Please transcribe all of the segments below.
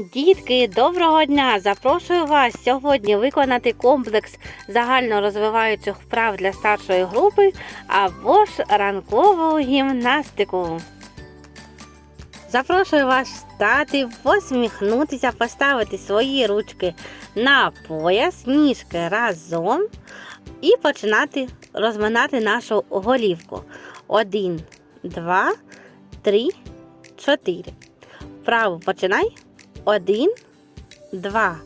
Дітки, доброго дня! Запрошую вас сьогодні виконати комплекс загальнорозвиваючих вправ для старшої групи або ж ранкову гімнастику. Запрошую вас встати, посміхнутися, поставити свої ручки на пояс, ніжки разом і починати розминати нашу голівку. Один, два, три, чотири. Вправо починай. Один, два,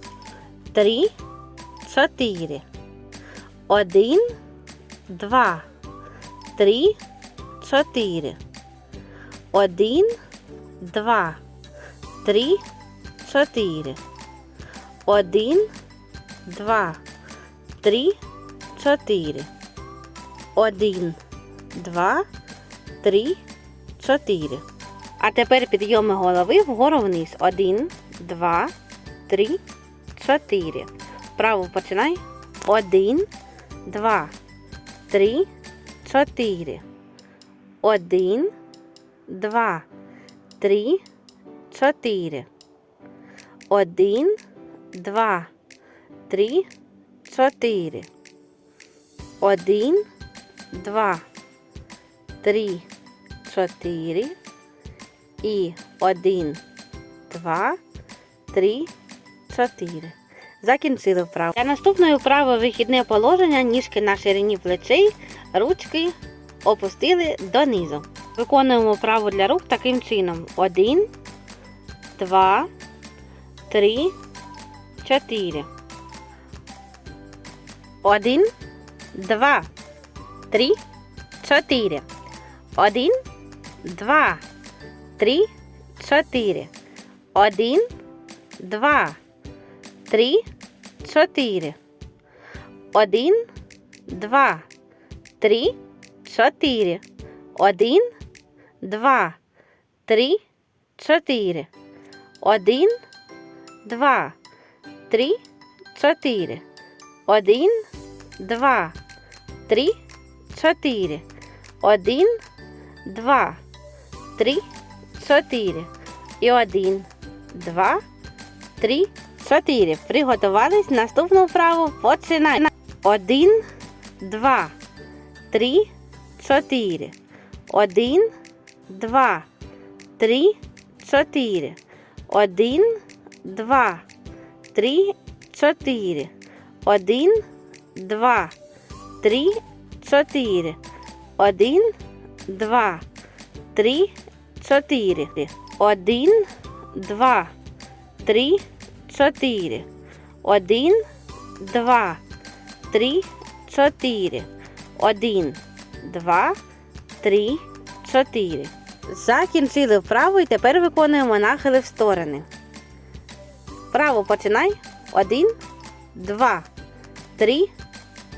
три, чотири. Один, два, три, чотири. Один, два, три, чотири. Один, два, три, чотири. Один, два, три, чотири. А тепер підйоми голови вгору вниз. Один, два, три, чотири. Вправо починай. Один, два, три, чотири. Один, два, три, чотири. Один, два, три, чотири. Один, два, три, чотири. І один, два, 3, 4. Закінчили вправу. Для наступної вправи вихідне положення, ніжки на ширині плечей, ручки опустили донизу. Виконуємо вправу для рук таким чином. 1, 2, 3, 4. 1, 2, 3, 4. 1, 2, 3, 4. 1, 2, 3, 4 два, три, чотири. Один, два, три, чотири. Один, два, три, чотири. Один, два, три, чотири. Один, два, три, чотири. Один, два, три, чотири. І один, два, три, чотири. Приготувались. Наступну вправу починай. Один, два, три, чотири. Один, два, три, чотири. Один, два, три, чотири. Один, два, три, чотири. Один, два, три, чотири. Один, два, три, чотири. Один, два, три, чотири. Один, два, три, чотири. Закінчили вправу і тепер виконуємо нахили в сторони. Вправо починай. Один, два, три,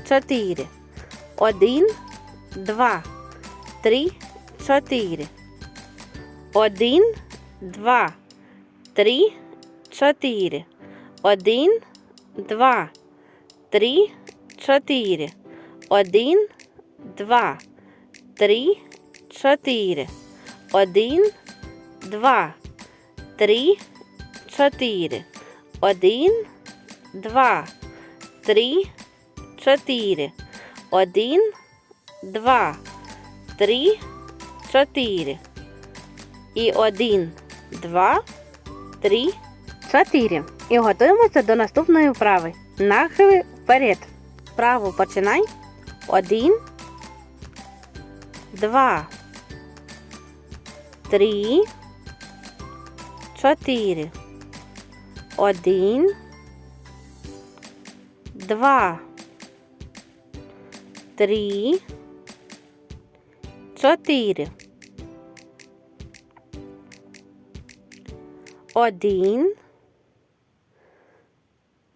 чотири. Один, два, три, чотири. Один, два, три, чотири. Один, два, три, чотири. Один, два, три, чотири. Один, два, три, чотири. Один, два, три, чотири. Один, два, три, чотири. І один, два, три, чотири. 4. І готуємося до наступної вправи. Нахили вперед. Вправу починай. 1. 2. 3. 4. 1. 2. 3. 4. 1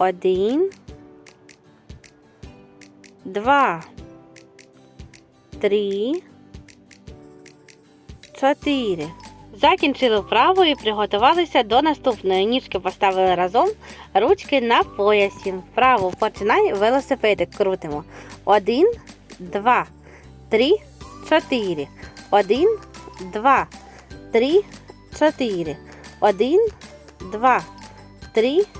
Один. Два. Три. Чотири. Закінчили вправу і приготувалися до наступної. Ніжки поставили разом, ручки на поясі. Вправо починай, велосипедик крутимо. Один, два, три, чотири. Один, два, три, чотири. Один, два, три, чотири.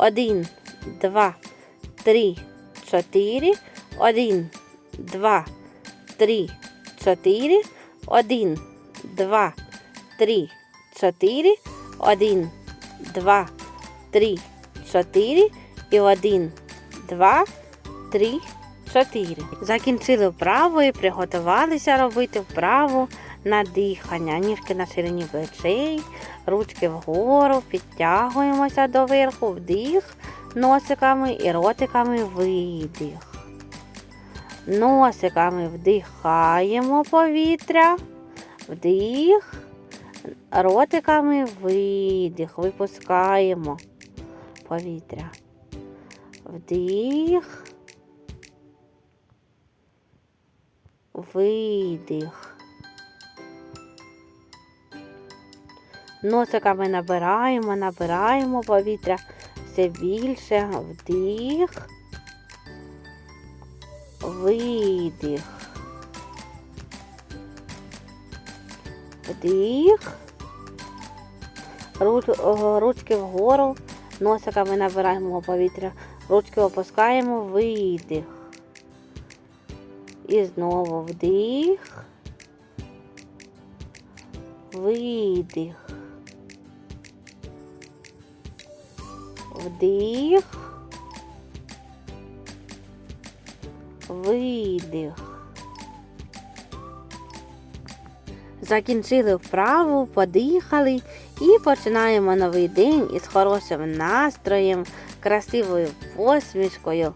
1, 2, 3, 4, 1, 2, 3, 4, 1, 2, 3, 4, 1, 2, 3, 4 і 1, 2, 3, 4 чотири. Закінчили вправу і приготувалися робити вправу на дихання. Ніжки на ширині плечей, ручки вгору, підтягуємося доверху, вдих носиками і ротиками видих. Носиками вдихаємо повітря, вдих, ротиками видих, випускаємо повітря. Вдих, видих. Носиками набираємо, набираємо повітря все більше. Вдих, видих. Вдих. Руч, ручки вгору, носиками набираємо повітря, ручки опускаємо, видих. І знову вдих. Видих. Вдих. Видих. Закінчили вправу, подихали і починаємо новий день із хорошим настроєм, красивою посмішкою.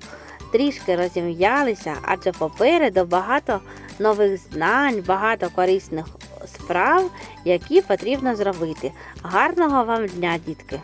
Трішки розім'ялися, адже попереду багато нових знань, багато корисних справ, які потрібно зробити. Гарного вам дня, дітки!